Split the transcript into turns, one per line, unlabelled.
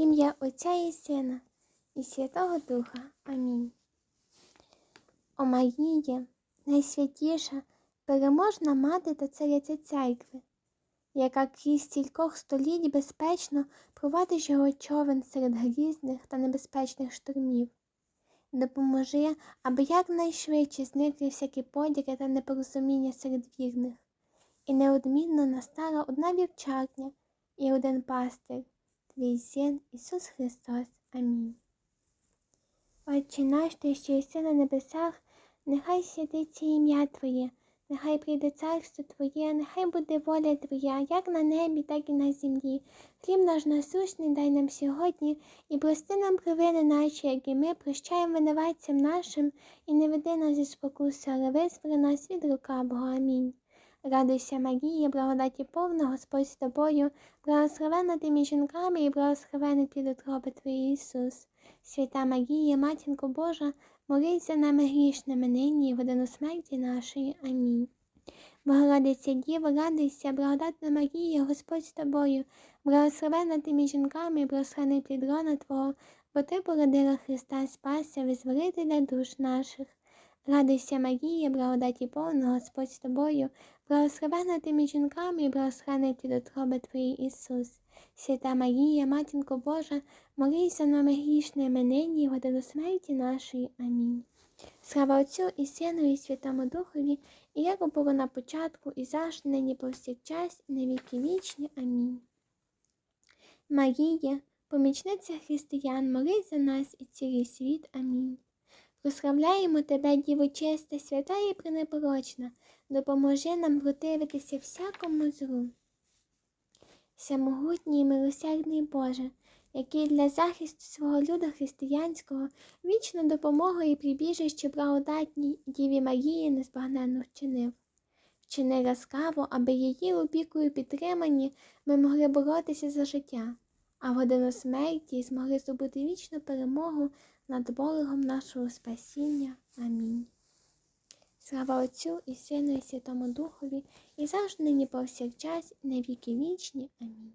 Ім'я Отця і Сина, і Святого Духа. Амінь. О Маріє, найсвятіша, переможна мати та цариця церкви, яка крізь стількох століть безпечно провадиш його човен серед грізних та небезпечних штурмів. Допоможи, аби якнайшвидше зникли всякі подіки та непорозуміння серед вірних, і неодмінно настала одна вівчарня і один пастир, син Ісус Христос. Амінь. Отче наш, ти що єси на небесах, нехай святиться ім'я Твоє, нехай прийде царство Твоє, нехай буде воля Твоя, як на небі, так і на землі. Хліб наш насущний дай нам сьогодні, і прости нам провини наші, як і ми прощаємо винуватцям нашим, і не веди нас зі спокуси, але визволи нас від рука Бога. Амінь. Радуйся, Марія, благодаті повна, Господь з тобою, благословена ти між жінками і благословений плід утроби Твій Ісус. Свята Марія, Матінко Божа, молись за нами грішними нині і в годину смерті нашої. Амінь. Богородиця Діво, радуйся, благодатна Марія, Господь з тобою, благословена ти між жінками і благословений плід Твого, бо ти породила Христа Спася, визволителя душ наших. Радуйся, Марія, благодаті повна, Господь з тобою, благословена ти між жінками і благословений плід утроби Твої Ісус. Свята Марія, Матінко Божа, молись за нами грішними нині і годину смерті нашої. Амінь. Слава Отцю і Сину, і Святому Духові, і як було на початку, і завжди, нині повсякчас, і на віки вічні. Амінь. Марія, помічниця християн, молись за нас і цілий світ. Амінь. Прославляємо тебе, Діво чиста, свята і пренепорочна, допоможи нам противитися всякому злу. Всемогутній і милосердний Боже, який для захисту свого люда християнського вічну допомогу і прибіжище благодатній Діві Марії незбагненно вчинив. Вчини ласкаво, аби її опікою підтримані ми могли боротися за життя, а в годину смерті змогли здобути вічну перемогу над ворогом нашого спасіння. Амінь. Слава Отцю і Сину, і Святому Духові, і завжди нині повсякчас, і на віки вічні. Амінь.